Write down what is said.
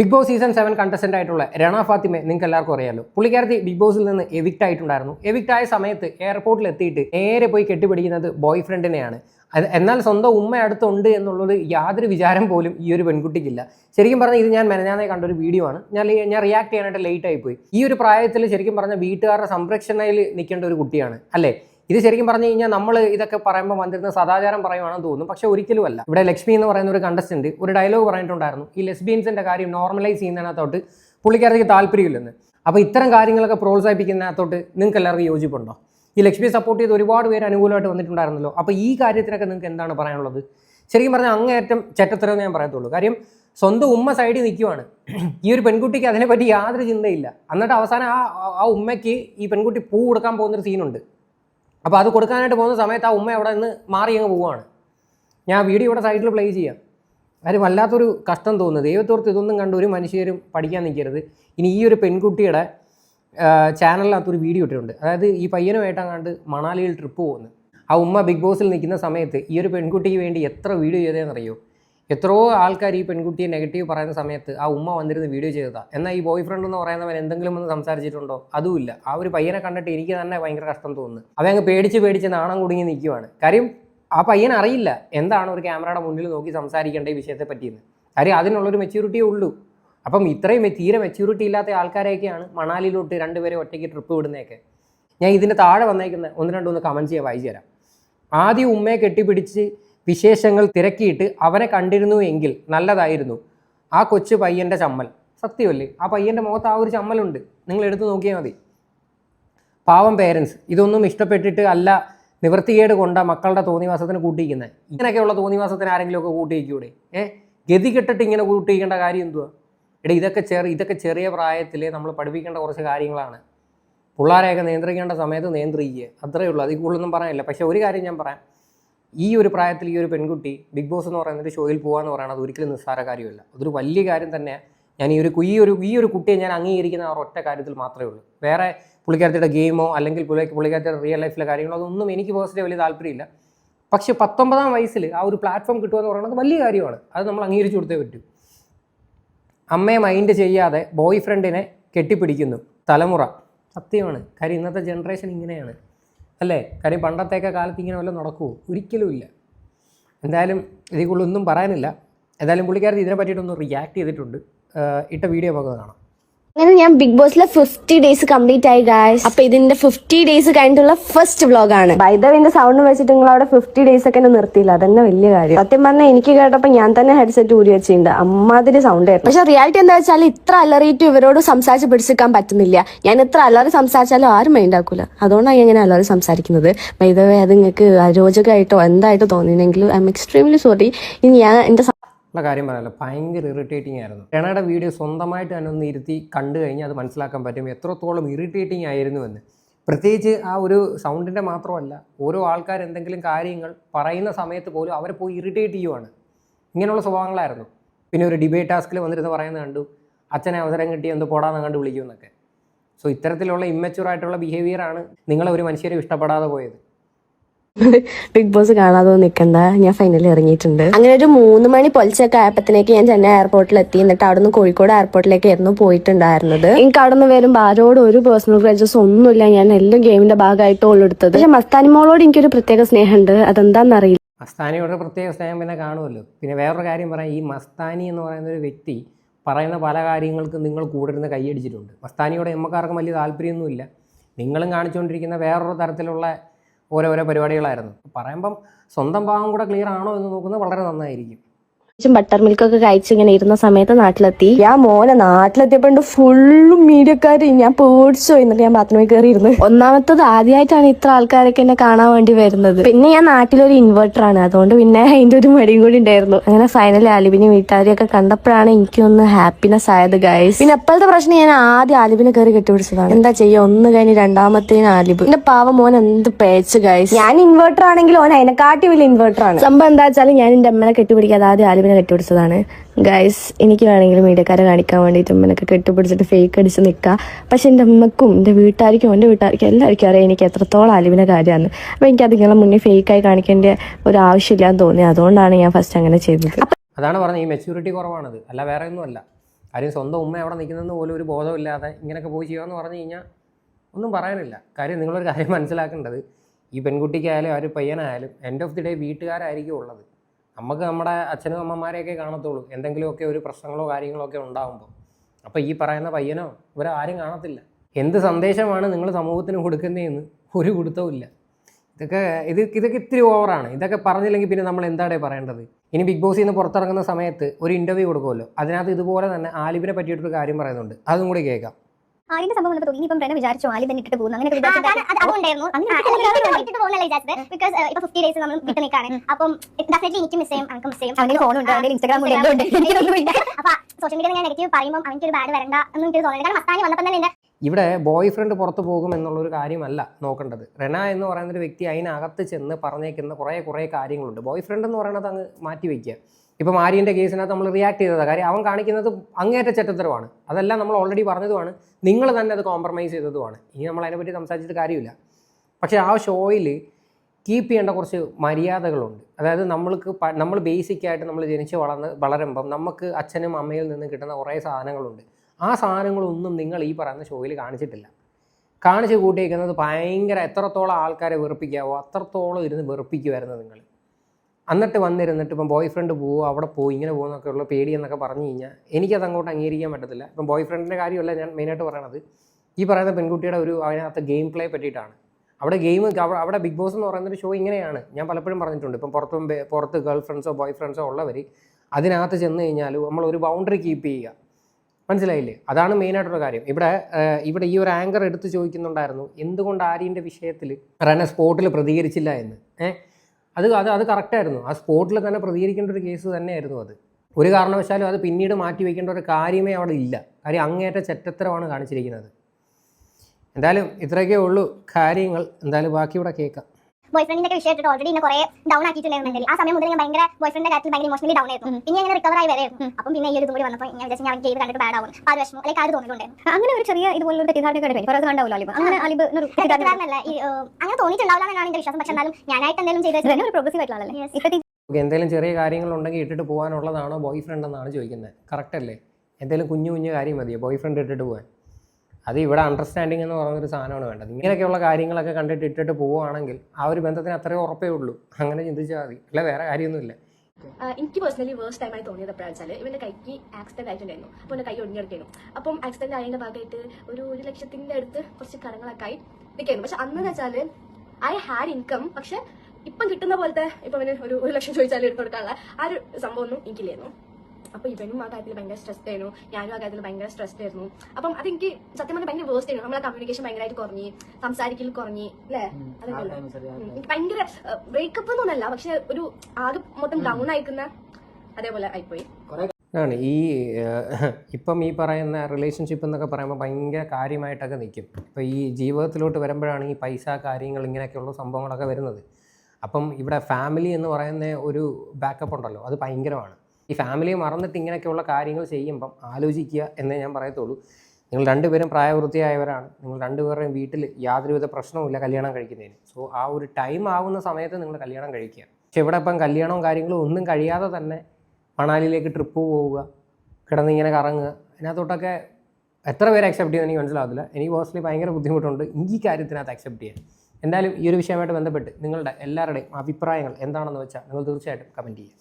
Bigg Boss season seven contestant ആയിട്ടുള്ള രണ ഫാത്തിമെ നിങ്ങൾക്ക് എല്ലാവർക്കും അറിയാലോ. പുള്ളിക്കാരത്തി ബിഗ് ബോസിൽ നിന്ന് എവിക്റ്റ് ആയിട്ടുണ്ടായിരുന്നു. എവിക്റ്റ് ആയ സമയത്ത് എയർപോർട്ടിൽ എത്തിയിട്ട് നേരെ പോയി കെട്ടിപ്പിടിക്കുന്നത് ബോയ് ഫ്രണ്ടിനെയാണ് എന്നാൽ സ്വന്തം ഉമ്മ അടുത്തുണ്ട് എന്നുള്ളത് യാതൊരു വിചാരം പോലും ഈ ഒരു പെൺകുട്ടിക്കില്ല. ശരിക്കും പറഞ്ഞാൽ ഇത് ഞാൻ മെനഞ്ഞാതെ കണ്ട ഒരു വീഡിയോ ആണ്. ഞാൻ ഞാൻ റിയാക്ട് ചെയ്യാനായിട്ട് ലേറ്റ് ആയിപ്പോയി. ഈ ഒരു പ്രായത്തിൽ ശരിക്കും പറഞ്ഞാൽ വീട്ടുകാരുടെ സംരക്ഷണയിൽ നിൽക്കേണ്ട ഒരു കുട്ടിയാണ്. അല്ലേ? ഇത് ശരിക്കും പറഞ്ഞു കഴിഞ്ഞാൽ നമ്മൾ ഇതൊക്കെ പറയുമ്പോൾ വന്നിരുന്ന സദാചാരം പറയുവാണെന്ന് തോന്നുന്നു പക്ഷെ ഒരിക്കലും അല്ല ഇവിടെ ലക്ഷ്മി എന്ന് പറയുന്ന ഒരു കണ്ടസ്റ്റന്റ് ഒരു ഡയലോഗ് പറഞ്ഞിട്ടുണ്ടായിരുന്നു. ഈ ലെസ്ബിയൻസിന്റെ കാര്യം നോർമലൈസ് ചെയ്യുന്നതിനകത്തോട്ട് പുള്ളിക്കാരത്തേക്ക് താല്പര്യമില്ലെന്ന്. അപ്പോൾ ഇത്തരം കാര്യങ്ങളൊക്കെ പ്രോത്സാഹിപ്പിക്കുന്നതിനകത്തോട്ട് നിങ്ങൾക്ക് എല്ലാവർക്കും യോജിപ്പുണ്ടോ? ഈ ലക്ഷ്മിയെ സപ്പോർട്ട് ചെയ്ത് ഒരുപാട് പേര് അനുകൂലമായിട്ട് വന്നിട്ടുണ്ടായിരുന്നല്ലോ. അപ്പോൾ ഈ കാര്യത്തിനൊക്കെ നിങ്ങൾക്ക് എന്താണ് പറയാനുള്ളത്? ശരിക്കും പറഞ്ഞാൽ അങ്ങേയറ്റം ചെറ്റത്തരമെന്ന് ഞാൻ പറയത്തുള്ളൂ കാര്യം സ്വന്തം ഉമ്മ സൈഡിൽ നിൽക്കുവാണ് ഈ ഒരു പെൺകുട്ടിക്ക് അതിനെപ്പറ്റി യാതൊരു ചിന്തയില്ല. എന്നിട്ട് അവസാനം ആ ആ ഉമ്മയ്ക്ക് ഈ പെൺകുട്ടി പൂ കൊടുക്കാൻ പോകുന്നൊരു സീനുണ്ട് അപ്പോൾ അത് കൊടുക്കാനായിട്ട് പോകുന്ന സമയത്ത് ആ ഉമ്മ അവിടെ നിന്ന് മാറി അങ്ങ് പോവുകയാണ്. ഞാൻ വീഡിയോ ഇവിടെ സൈഡിൽ പ്ലേ ചെയ്യാം. അത് വല്ലാത്തൊരു കഷ്ടം തോന്നുന്നു. ദൈവത്തോർത്ത് ഇതൊന്നും കണ്ട് ഒരു മനുഷ്യരും പഠിക്കാൻ നിൽക്കരുത്. ഇനി ഈ ഒരു പെൺകുട്ടിയുടെ ചാനലിനകത്തൊരു വീഡിയോ ഇട്ടിട്ടുണ്ട്. അതായത് ഈ പയ്യനുമായിട്ടാണ് കണ്ട് മണാലിയിൽ ട്രിപ്പ് പോകുന്നത്. ആ ഉമ്മ ബിഗ് ബോസിൽ നിൽക്കുന്ന സമയത്ത് ഈ ഒരു പെൺകുട്ടിക്ക് വേണ്ടി എത്ര വീഡിയോ ചെയ്തതെന്നറിയോ എത്രയോ ആൾക്കാർ ഈ പെൺകുട്ടിയെ നെഗറ്റീവ് പറയുന്ന സമയത്ത് ആ ഉമ്മ വന്നിരുന്ന് വീഡിയോ ചെയ്തതാ. എന്നാൽ ഈ ബോയ് ഫ്രണ്ട് എന്ന് പറയുന്നവൻ എന്തെങ്കിലും ഒന്ന് സംസാരിച്ചിട്ടുണ്ടോ? അതുമില്ല. ആ ഒരു പയ്യനെ കണ്ടിട്ട് എനിക്ക് തന്നെ ഭയങ്കര കഷ്ടം തോന്നുന്നു. അവൻ അങ്ങ് പേടിച്ച് പേടിച്ച് നാണം കുടുങ്ങി നിൽക്കുവാണ് കാര്യം ആ പയ്യൻ അറിയില്ല എന്താണ് ഒരു ക്യാമറയുടെ മുന്നിൽ നോക്കി സംസാരിക്കേണ്ട ഈ വിഷയത്തെ പറ്റിയെന്ന്. കാര്യം അതിനുള്ളൊരു മെച്യൂരിറ്റിയേ ഉള്ളൂ. അപ്പം ഇത്രയും തീരെ മെച്യൂരിറ്റി ഇല്ലാത്ത ആൾക്കാരെയൊക്കെയാണ് മണാലിയിലോട്ട് രണ്ടുപേരെ ഒറ്റയ്ക്ക് ട്രിപ്പ് വിടുന്നതൊക്കെ. ഞാൻ ഇതിന്റെ താഴെ വന്നേക്കുന്ന ഒന്ന് രണ്ടൊന്ന് കമന്റ് ചെയ്യാൻ വായിച്ചു തരാം. ആദ്യം ഉമ്മയെ കെട്ടിപ്പിടിച്ച് വിശേഷങ്ങൾ തിരക്കിയിട്ട് അവനെ കണ്ടിരുന്നു എങ്കിൽ നല്ലതായിരുന്നു. ആ കൊച്ചു പയ്യന്റെ ചമ്മൽ. സത്യമല്ലേ? ആ പയ്യന്റെ മുഖത്ത് ആ ഒരു ചമ്മലുണ്ട്. നിങ്ങൾ എടുത്തു നോക്കിയാൽ മതി. പാവം പേരൻസ് ഇതൊന്നും ഇഷ്ടപ്പെട്ടിട്ട് അല്ല നിവൃത്തികേട് കൊണ്ട മക്കളുടെ തോന്നിവാസത്തിന് കൂട്ടിയിരിക്കുന്നത് ഇങ്ങനെയൊക്കെയുള്ള തോന്നിവാസത്തിന് ആരെങ്കിലുമൊക്കെ കൂട്ടിയിരിക്കൂടെ? ഏ? ഗതി കെട്ടിട്ട് ഇങ്ങനെ കൂട്ടിയിരിക്കേണ്ട കാര്യം എന്തുവാ? എടാ ഇതൊക്കെ ചെറിയ ഇതൊക്കെ ചെറിയ പ്രായത്തിൽ നമ്മൾ പഠിപ്പിക്കേണ്ട കുറച്ച് കാര്യങ്ങളാണ്. പിള്ളേരെയൊക്കെ നിയന്ത്രിക്കേണ്ട സമയത്ത് നിയന്ത്രിക്കുക അത്രയേ ഉള്ളൂ അതിൽ കൂടുതലൊന്നും പറയാനില്ല. പക്ഷേ ഒരു കാര്യം ഞാൻ പറയാം. ഈ ഒരു പ്രായത്തിൽ ഈ ഒരു പെൺകുട്ടി ബിഗ് ബോസ് എന്ന് പറയുന്ന ഒരു ഷോയിൽ പോകാന്ന് പറയുന്നത് ഒരിക്കലും നിസ്സാര കാര്യമല്ല അതൊരു വലിയ കാര്യം തന്നെ ഞാൻ ഈ ഒരു ഈ ഒരു ഈ ഒരു കുട്ടിയെ ഞാൻ അംഗീകരിക്കുന്ന ആ ഒറ്റ കാര്യത്തിൽ മാത്രമേ ഉള്ളൂ. വേറെ പുള്ളിക്കാരത്തിയുടെ ഗെയിമോ അല്ലെങ്കിൽ പുള്ളി പുള്ളിക്കാരത്തിയുടെ റിയൽ ലൈഫിലെ കാര്യങ്ങളോ അതൊന്നും എനിക്ക് പേഴ്സണലി വലിയ താല്പര്യമില്ല. പക്ഷേ പത്തൊമ്പതാം വയസ്സിൽ ആ ഒരു പ്ലാറ്റ്ഫോം കിട്ടുക എന്ന് പറയുന്നത് വലിയ കാര്യമാണ്. അത് നമ്മൾ അംഗീകരിച്ചു കൊടുത്തേ പറ്റൂ. അമ്മയെ മൈൻഡ് ചെയ്യാതെ ബോയ് ഫ്രണ്ടിനെ കെട്ടിപ്പിടിക്കുന്നു. തലമുറ. സത്യമാണ്. കാര്യം ഇന്നത്തെ ജനറേഷൻ ഇങ്ങനെയാണ്. അല്ലേ? കാര്യം പണ്ടത്തെയൊക്കെ കാലത്ത് ഇങ്ങനെ വല്ലതും നടക്കുമോ ഒരിക്കലും ഇല്ല. എന്തായാലും ഇതിൽ കൂടുതലൊന്നും പറയാനില്ല. എന്തായാലും പുള്ളിക്കാരത്തി ഇതിനെ പറ്റിയിട്ടൊന്ന് റിയാക്ട് ചെയ്തിട്ടുണ്ട് ഇട്ട വീഡിയോ നമുക്ക് കാണാം. അങ്ങനെ ഞാൻ ബിഗ് ബോസിലെ ഫിഫ്റ്റി ഡേയ്സ് കംപ്ലീറ്റ് ആയി ഗായ്സ് അപ്പൊ ഇതിന്റെ ഫിഫ്റ്റി ഡേയ്സ് കഴിഞ്ഞിട്ടുള്ള ഫസ്റ്റ് വ്ളോഗ് ആണ്. ബൈദവിന്റെ സൗണ്ട് വെച്ചിട്ട് നിങ്ങൾ അവിടെ ഫിഫ്റ്റി ഡേയ്സ് ഒക്കെ എന്നെ നിർത്തിയില്ല. അതന്നെ വലിയ കാര്യം. സത്യം പറഞ്ഞാൽ എനിക്ക് കേട്ടപ്പോ ഞാൻ തന്നെ ഹെഡ്സെറ്റ് ഊരി വെച്ചിട്ടുണ്ട്. അമ്മാതിരി സൗണ്ട് ആയിരുന്നു. പക്ഷെ റിയാലിറ്റി എന്താ വെച്ചാൽ ഇത്ര അലറിയിട്ട് ഇവരോട് സംസാരിച്ച് പിടിച്ചെടുക്കാൻ പറ്റുന്നില്ല. ഞാൻ ഇത്ര അലറി സംസാരിച്ചാലും ആരും മൈൻഡ് ആക്കൂല. അതുകൊണ്ടാണ് ഞാൻ ഇങ്ങനെ അലറി സംസാരിക്കുന്നത്. ബൈദവേ അത് നിങ്ങൾക്ക് അരോചകമായിട്ടോ എന്തായിട്ടോ തോന്നിയെങ്കിൽ ഐ എം എക്സ്ട്രീംലി സോറി ഇനി ഞാൻ എന്റെ ഉള്ള കാര്യം പറയാമല്ലോ ഭയങ്കര ഇറിറ്റേറ്റിംഗ് ആയിരുന്നു. രണയുടെ വീഡിയോ സ്വന്തമായിട്ട് തന്നെ ഒന്ന് ഇരുത്തി കണ്ടു കഴിഞ്ഞാൽ അത് മനസ്സിലാക്കാൻ പറ്റും എത്രത്തോളം ഇറിറ്റേറ്റിംഗ് ആയിരുന്നു എന്ന് പ്രത്യേകിച്ച് ആ ഒരു സൗണ്ടിന്റെ മാത്രമല്ല ഓരോ ആൾക്കാർ എന്തെങ്കിലും കാര്യങ്ങൾ പറയുന്ന സമയത്ത് പോലും അവരെ പോയി ഇറിറ്റേറ്റ് ചെയ്യുവാണ്. ഇങ്ങനെയുള്ള സ്വഭാവങ്ങളായിരുന്നു. പിന്നെ ഒരു ഡിബേറ്റ് ടാസ്കിൽ വന്നിരുന്ന് പറയുന്നത് കണ്ടു അച്ഛനെ അവസരം കിട്ടി എന്ത് പോടാന്ന് കണ്ട് വിളിക്കുമെന്നൊക്കെ സോ ഇത്തരത്തിലുള്ള ഇമ്മച്ചുവർ ആയിട്ടുള്ള ബിഹേവിയറാണ് നിങ്ങളെ ഒരു മനുഷ്യരെ ഇഷ്ടപ്പെടാതെ പോയത്. ബിഗ് ബോസ് കാണാതെ നിൽക്കണ്ട ഞാൻ ഫൈനലി ഇറങ്ങിയിട്ടുണ്ട്. അങ്ങനെ ഒരു മൂന്ന് മണി പൊലിച്ചൊക്കെ ആയപ്പത്തിനേക്ക് ഞാൻ ചെന്നൈ എയർപോർട്ടിൽ എത്തി എന്നിട്ട് അവിടെ നിന്ന് കോഴിക്കോട് എയർപോർട്ടിലേക്കായിരുന്നു പോയിട്ടുണ്ടായിരുന്നത്. എനിക്ക് അവിടെ നിന്ന് വരുമ്പോൾ ആരോടും ഒരു പേഴ്സണൽ ഗ്രജസ് ഒന്നുമില്ല. ഞാൻ എല്ലാം ഗെയിമിന്റെ ഭാഗമായിട്ട് ഉള്ളെടുത്തത് പക്ഷെ മസ്താനി മോളോട് എനിക്കൊരു പ്രത്യേക സ്നേഹമുണ്ട്. അതെന്താണെന്നറിയില്ല മസ്താനിയോട് പ്രത്യേക സ്നേഹം പിന്നെ കാണുമല്ലോ. പിന്നെ വേറൊരു കാര്യം പറയാം. ഈ മസ്താനി എന്ന് പറയുന്ന ഒരു വ്യക്തി പറയുന്ന പല കാര്യങ്ങൾക്കും നിങ്ങൾ കൂടെ ഇരുന്ന് കൈയടിച്ചിട്ടുണ്ട്. മസ്താനിയോട് എമ്മക്കാർക്കും വലിയ താല്പര്യമൊന്നുമില്ല. നിങ്ങളും കാണിച്ചുകൊണ്ടിരിക്കുന്ന വേറൊരു തരത്തിലുള്ള ഓരോരോ പരിപാടികളായിരുന്നു. പറയുമ്പം സ്വന്തം ഭാഗം കൂടെ ക്ലിയർ ആണോ എന്ന് നോക്കുന്നത് വളരെ നന്നായിരിക്കും. ബട്ടർ മിൽക്ക് ഒക്കെ കഴിച്ച് ഇങ്ങനെ ഇരുന്ന സമയത്ത് നാട്ടിലെത്തി. ഞാൻ മോനെ നാട്ടിലെത്തിയപ്പോണ്ട് ഫുള്ളും മീഡിയക്കാര് ഞാൻ പേടിച്ചു. എന്നിട്ട് ഞാൻ ബാത്റൂമിൽ കയറിയിരുന്നു ഒന്നാമത്തത് ആദ്യമായിട്ടാണ് ഇത്ര ആൾക്കാരൊക്കെ എന്നെ കാണാൻ വേണ്ടി വരുന്നത്. പിന്നെ ഞാൻ നാട്ടിലൊരു ഇൻവെർട്ടർ ആണ്. അതുകൊണ്ട് പിന്നെ അതിന്റെ ഒരു മടിയും കൂടി ഉണ്ടായിരുന്നു. അങ്ങനെ ഫൈനലി ആലിബിനെ വീട്ടുകാരെയൊക്കെ കണ്ടപ്പോഴാണ് എനിക്കൊന്ന് ഹാപ്പിനെസ് ആയത് ഗൈസ് പിന്നെ എപ്പോഴത്തെ പ്രശ്നം ഞാൻ ആദ്യം ആലിബിനെ കയറി കെട്ടിപിടിച്ചതാണ് എന്താ ചെയ്യുക ഒന്ന് കഴിഞ്ഞ് രണ്ടാമത്തേന് ആലിബ്. എന്റെ പാവ മോൻ എന്ത് പേച്ച് ഗൈസ് ഞാൻ ഇൻവെർട്ടർ ആണെങ്കിൽ ഓൻ അതിനെക്കാട്ടി വലിയ ഇൻവെർട്ടർ ആണ്. സംഭവം എന്താ വെച്ചാൽ ഞാൻ എന്റെ അമ്മനെ കെട്ടിപ്പിടിക്കാതെ ആദ്യം ആലിബിനെ കെട്ടിപ്പിടിച്ചതാണ് ഗൈസ് എനിക്ക് വേണമെങ്കിൽ മീഡിയക്കാരെ കാണിക്കാൻ വേണ്ടിയിട്ട് അമ്മനൊക്കെ കെട്ടിപ്പിടിച്ചിട്ട് ഫേക്ക് അടിച്ച് നിൽക്കുക പക്ഷെ എന്റെ അമ്മക്കും എന്റെ വീട്ടുകാർക്കും എന്റെ വീട്ടുകാർക്കും എല്ലാവർക്കും അറിയാം എനിക്ക് എത്രത്തോളം അലിവിനെ കാര്യമാണ്. അപ്പോൾ എനിക്കത് ഇങ്ങനെ മുന്നേ ഫേക്കായി കാണിക്കേണ്ട ഒരു ആവശ്യമില്ലാന്ന് തോന്നി. അതുകൊണ്ടാണ് ഞാൻ ഫസ്റ്റ് അങ്ങനെ ചെയ്തത്. അതാണ് പറഞ്ഞത് ഈ മെച്യൂരിറ്റി കുറവാണത്. അല്ല വേറെ ഒന്നുമല്ല. കാര്യം സ്വന്തം ഉമ്മ അവിടെ നിൽക്കുന്നതെന്ന് പോലും ഒരു ബോധമില്ലാതെ ഇങ്ങനെയൊക്കെ പോയി ചെയ്യാമെന്ന് പറഞ്ഞു കഴിഞ്ഞാൽ ഒന്നും പറയാനില്ല. കാര്യം നിങ്ങളൊരു കാര്യം മനസ്സിലാക്കേണ്ടത് ഈ പെൺകുട്ടിക്കായാലും ആ ഒരു പയ്യനായാലും എൻഡ് ഓഫ് ദി ഡേ വീട്ടുകാരായിരിക്കും ഉള്ളത്. നമുക്ക് നമ്മുടെ അച്ഛനും അമ്മമാരെയൊക്കെ കാണത്തുള്ളൂ. എന്തെങ്കിലുമൊക്കെ ഒരു പ്രശ്നങ്ങളോ കാര്യങ്ങളോ ഒക്കെ ഉണ്ടാകുമ്പോൾ അപ്പോൾ ഈ പറയുന്ന പയ്യനോ ഇവരാരും കാണത്തില്ല. എന്ത് സന്ദേശമാണ് നിങ്ങൾ സമൂഹത്തിന് കൊടുക്കുന്നതെന്ന് ഒരു കൊടുത്തവും ഇല്ല. ഇതൊക്കെ ഇത് ഇതൊക്കെ ഇത്തിരി ഓവറാണ് ഇതൊക്കെ പറഞ്ഞില്ലെങ്കിൽ പിന്നെ നമ്മൾ എന്താടേ പറയേണ്ടത്? ഇനി ബിഗ് ബോസിൽ നിന്ന് പുറത്തിറങ്ങുന്ന സമയത്ത് ഒരു ഇന്റർവ്യൂ കൊടുക്കുമല്ലോ. അതിനകത്ത് ഇതുപോലെ തന്നെ ആലിബിനെ പറ്റിയിട്ടൊരു കാര്യം പറയുന്നുണ്ട്. അതും കൂടി കേൾക്കാം. ആലിന്റെ സംഭവം വന്നപ്പോൾ തോന്നി ഇപ്പം പ്രണ വിചാരിച്ചു ആലി തന്നെ ഇട്ടിട്ട് പോകുന്നു. അങ്ങനെ അതുകൊണ്ടായിരുന്നു ഇട്ടിട്ട് പോകുന്നല്ല വിചാരിച്ചത്? ബിക്കോസ് ഇപ്പോ 50 ഡേയ്സ് നമ്മൾ വിട്ട് നിൽക്കാണ്. അപ്പം ഡെഫിനറ്റ്ലി എനിക്ക് മിസ് ചെയ്യും. അവർക്ക് മിസ് ചെയ്യും. അവന്റെ ഫോണുണ്ട് അവന്റെ ഇൻസ്റ്റാഗ്രാം ഉണ്ട് എന്തോ ഉണ്ട്. അപ്പ സോഷ്യൽ മീഡിയ ഞാൻ നെഗറ്റീവ് പറയുമ്പോൾ അവഎനിക്ക് ഒരു ബാഡ് വരണ്ട എന്ന് എനിക്ക് തോന്നുന്നു കാരണം മസ്താനി വന്നപ്പോൾ തന്നെ ഇവിടെ ബോയ് ഫ്രണ്ട് പുറത്തു പോകും എന്നുള്ളൊരു കാര്യമല്ല നോക്കേണ്ടത്. റെന എന്ന് പറയുന്ന ഒരു വ്യക്തി അതിനകത്ത് ചെന്ന് പറഞ്ഞേക്കുന്ന കുറേ കുറേ കാര്യങ്ങളുണ്ട്. ബോയ് ഫ്രണ്ട് എന്ന് പറയുന്നത് അങ്ങ് മാറ്റി വയ്ക്കുക ഇപ്പം ആര്യന്റെ കേസിനകത്ത് നമ്മൾ റിയാക്ട് ചെയ്തതാണ് കാര്യം അവൻ കാണിക്കുന്നത് അങ്ങേറ്റ ചെറ്റത്തരമാണ് അതെല്ലാം നമ്മൾ ഓൾറെഡി പറഞ്ഞതുമാണ്. നിങ്ങൾ തന്നെ അത് കോംപ്രമൈസ് ചെയ്തതുമാണ്. ഇനി നമ്മൾ അതിനെപ്പറ്റി സംസാരിച്ചിട്ട് കാര്യമില്ല. പക്ഷേ ആ ഷോയിൽ കീപ്പ് ചെയ്യേണ്ട കുറച്ച് മര്യാദകളുണ്ട്. അതായത് നമ്മൾക്ക് നമ്മൾ ബേസിക്കായിട്ട് നമ്മൾ ജനിച്ച് വളർന്ന് വളരുമ്പം നമുക്ക് അച്ഛനും അമ്മയിൽ നിന്ന് കിട്ടുന്ന കുറേ സാധനങ്ങളുണ്ട്. ആ സാധനങ്ങളൊന്നും നിങ്ങൾ ഈ പറയുന്ന ഷോയിൽ കാണിച്ചിട്ടില്ല. കാണിച്ച് കൂട്ടിയേക്കുന്നത് ഭയങ്കര എത്രത്തോളം ആൾക്കാരെ വെറുപ്പിക്കാവോ അത്രത്തോളം ഇരുന്ന് വെറുപ്പിക്കുമായിരുന്നു നിങ്ങൾ. എന്നിട്ട് വന്നിരുന്നിട്ട് ഇപ്പം ബോയ് ഫ്രണ്ട് പോവുക അവിടെ പോയി ഇങ്ങനെ പോകുന്നൊക്കെ ഉള്ള പേടി എന്നൊക്കെ പറഞ്ഞു കഴിഞ്ഞാൽ എനിക്കത് അങ്ങോട്ട് അംഗീകരിക്കാൻ പറ്റത്തില്ല. ഇപ്പം ബോയ് ഫ്രണ്ടിന്റെ കാര്യമല്ല ഞാൻ മെയിനായിട്ട് പറയണത്. ഈ പറയുന്ന പെൺകുട്ടിയുടെ ഒരു അതിനകത്ത് ഗെയിം പ്ലേ പറ്റിയിട്ടാണ്. അവിടെ ഗെയിം അവിടെ ബിഗ് ബോസ് എന്ന് പറയുന്ന ഒരു ഷോ ഇങ്ങനെയാണ്. ഞാൻ പലപ്പോഴും പറഞ്ഞിട്ടുണ്ട്. ഇപ്പം പുറത്തും പുറത്ത് ഗേൾ ഫ്രണ്ട്സോ ബോയ് ഫ്രണ്ട്സോ ഉള്ളവർ അതിനകത്ത് ചെന്ന് കഴിഞ്ഞാൽ നമ്മൾ ഒരു ബൗണ്ടറി കീപ്പ് ചെയ്യുക. മനസ്സിലായില്ലേ? അതാണ് മെയിനായിട്ടുള്ള കാര്യം. ഇവിടെ ഇവിടെ ഈ ഒരു ആങ്കർ എടുത്ത് ചോദിക്കുന്നുണ്ടായിരുന്നു എന്തുകൊണ്ട് ആര്യന്റെ വിഷയത്തിൽ റന സ്പോട്ടിൽ പ്രതികരിച്ചില്ല എന്ന്? ഏഹ് അത് അത് അത് കറക്റ്റായിരുന്നു ആ സ്പോട്ടിൽ തന്നെ പ്രതികരിക്കേണ്ട ഒരു കേസ് തന്നെയായിരുന്നു അത്. ഒരു കാരണവശാലും അത് പിന്നീട് മാറ്റി വയ്ക്കേണ്ട ഒരു കാര്യമേ അവിടെ ഇല്ല. കാര്യം അങ്ങേറ്റ ചെറ്റത്തരമാണ് കാണിച്ചിരിക്കുന്നത്. എന്തായാലും ഇത്രയൊക്കെ ഉള്ളൂ. കാര്യങ്ങൾ എന്തായാലും ബാക്കി ഇവിടെ കേൾക്കാം. ബോയ് ഫ്രണ്ടിന്റെ ഒക്കെ വിഷയം ഓൾറെഡി എന്നെ കുറെ ഡൗൺ ആക്കിയിട്ടുണ്ടായിരുന്നു. ആ സമയം മുതൽ ഞാൻ ഭയങ്കര ബോയ് ഫ്രണ്ടിന്റെ കാര്യത്തിൽ ഭയങ്കര ഇമോഷണലി ഡൗൺ ആയിരുന്നു. പിന്നെ അങ്ങനെ റിക്കവർ ആയി വരെ അപ്പം പിന്നെ ഈ ഒരു കൂടി വന്നപ്പോൾ ഞാൻ വിചാരിച്ചു ഞാൻ ചെയ്ത് കണ്ടിട്ട് ബാഡ് ആവും. ആ ഒരു വിഷമം അല്ലെങ്കിൽ ആ തോന്നിയിട്ടുണ്ട്. തോന്നിയിട്ടുണ്ടായിരുന്നു അങ്ങനെ ഒരു ചെറിയ ഇതുപോലുള്ള തെറ്റിദ്ധാരണ കിടക്കും ഫറസ് കണ്ടാവില്ല അലിബ്? അങ്ങനെ അലിബ് എന്നൊരു തെറ്റിദ്ധാരണ തെറ്റിദ്ധാരണയല്ല ഈ ഏഹ്, അങ്ങനെ തോന്നിയിട്ടുണ്ടാവില്ല എന്നാണ് എന്റെ വിശ്വാസം. പക്ഷെ എന്നാലും ഞാനായിട്ട് എന്തെങ്കിലും ചെയ്ത് ഒരു പ്രോഗ്രസീവ് ആയിട്ടുള്ള എന്തെങ്കിലും ചെറിയ കാര്യങ്ങൾ ഉണ്ടെങ്കിൽ ഇട്ടിട്ട് പോകാനുള്ളതാണോ ബോയ് ഫ്രണ്ട് എന്നാണ് ചോദിക്കുന്നത്? കറക്റ്റ് അല്ലേ? എന്തെങ്കിലും കുഞ്ഞു കുഞ്ഞു കാര്യം മതിയോ? ബോയ് ഫ്രണ്ട് ഇട്ടിട്ട് പോകാൻ? അത് ഇവിടെ അണ്ടർസ്റ്റാൻഡിങ് എന്ന് പറയുന്നൊരു സാധനമാണ് വേണ്ടത്. ഇങ്ങനെയൊക്കെയുള്ള കാര്യങ്ങളൊക്കെ കണ്ടിട്ട് ഇട്ടിട്ട് പോവുകയാണെങ്കിൽ ആ ഒരു ബന്ധത്തിന് അത്രയും ഉറപ്പേ ഉള്ളൂ. അങ്ങനെ ചിന്തിച്ചാൽ മതി. അല്ല? വേറെ കാര്യമൊന്നുമില്ല. എനിക്ക് പേഴ്സണലി വേഴ്സ് ടൈമായി തോന്നിയത് എപ്പോഴാണെന്ന് വെച്ചാൽ ഇവന്റെ കൈക്ക് ആക്സിഡന്റ് ആയിട്ടുണ്ടായിരുന്നു. അപ്പോൾ എന്റെ കൈ ഒടിഞ്ഞെടുക്കായിരുന്നു. അപ്പം ആക്സിഡന്റ് ആയതിന്റെ ഭാഗമായിട്ട് ഒരു ഒരു ലക്ഷത്തിന്റെ അടുത്ത് കുറച്ച് കടങ്ങളൊക്കെ ആയി നിൽക്കായിരുന്നു പക്ഷെ അന്ന് വെച്ചാൽ ഐ ഹാഡ് ഇൻകം പക്ഷെ ഇപ്പം കിട്ടുന്ന പോലത്തെ ഇപ്പൊ അവന് ഒരു ഒരു ലക്ഷം ചോദിച്ചാൽ എടുത്തു കൊടുക്കാനുള്ള ആ ഒരു സംഭവം ഒന്നും എനിക്കില്ലായിരുന്നു. അപ്പൊ ഇവനും ആ കാര്യത്തിൽ ഭയങ്കര സ്ട്രെസ്ഡ് ആയിരുന്നു. ഞാനും ആ കാര്യത്തിൽ ഭയങ്കര സ്ട്രെസ്ഡ് ആയിരുന്നു. അപ്പം അതെനിക്ക് സത്യം പറഞ്ഞാൽ ഭയങ്കര വേസ്റ്റ് ആയിരുന്നു. നമ്മളെ കമ്മ്യൂണിക്കേഷൻ ഭയങ്കരമായിട്ട് കുറഞ്ഞു സംസാരിക്കൽ കുറഞ്ഞു അല്ലേ? അതൊക്കെ. എനിക്ക് ഭയങ്കര ബ്രേക്കപ്പ് ഒന്നുമല്ല പക്ഷെ ഒരു ആകെ മൊത്തം ഡൗൺ ആയിക്കുന്ന അതേപോലെ ആയിപ്പോയി. ആണ്. ഈ ഇപ്പം ഈ പറയുന്ന റിലേഷൻഷിപ്പ് എന്നൊക്കെ പറയുമ്പോൾ ഭയങ്കര കാര്യമായിട്ടൊക്കെ നിൽക്കും ഇപ്പോൾ ഈ ജീവിതത്തിലോട്ട് വരുമ്പോഴാണ് ഈ പൈസ കാര്യങ്ങൾ ഇങ്ങനെയൊക്കെയുള്ള സംഭവങ്ങളൊക്കെ വരുന്നത്. അപ്പം ഇവിടെ ഫാമിലി എന്ന് പറയുന്ന ഒരു ബാക്കപ്പ് ഉണ്ടല്ലോ. അത് ഭയങ്കരമാണ്. ഈ ഫാമിലി മറന്നിട്ട് ഇങ്ങനെയൊക്കെയുള്ള കാര്യങ്ങൾ ചെയ്യുമ്പം ആലോചിക്കുക എന്നേ ഞാൻ പറയത്തുള്ളൂ. നിങ്ങൾ രണ്ടുപേരും പ്രായവൃത്തിയായവരാണ് നിങ്ങൾ രണ്ടുപേരുടെയും വീട്ടിൽ യാതൊരുവിധ പ്രശ്നവുമില്ല കല്യാണം കഴിക്കുന്നതിന്. സോ ആ ഒരു ടൈം ആവുന്ന സമയത്ത് നിങ്ങൾ കല്യാണം കഴിക്കുക. പക്ഷെ ഇവിടെ ഇപ്പം കല്യാണവും കാര്യങ്ങളും ഒന്നും കഴിയാതെ തന്നെ മണാലിയിലേക്ക് ട്രിപ്പ് പോവുക കിടന്നിങ്ങനെ കറങ്ങുക. അതിനകത്തോട്ടൊക്കെ എത്ര പേര് അക്സെപ്റ്റ് ചെയ്യുമെന്ന് എനിക്ക് മനസ്സിലാവത്തില്ല. എനിക്ക് പേഴ്സണലി ഭയങ്കര ബുദ്ധിമുട്ടുണ്ട്. ഈ കാര്യത്തിനകത്ത് അക്സെപ്റ്റ് ചെയ്യാൻ. എന്തായാലും ഈ ഒരു വിഷയമായിട്ട് ബന്ധപ്പെട്ട് നിങ്ങളുടെ എല്ലാവരുടെയും അഭിപ്രായങ്ങൾ എന്താണെന്ന് വെച്ചാൽ നിങ്ങൾ തീർച്ചയായിട്ടും കമന്റ് ചെയ്യുക.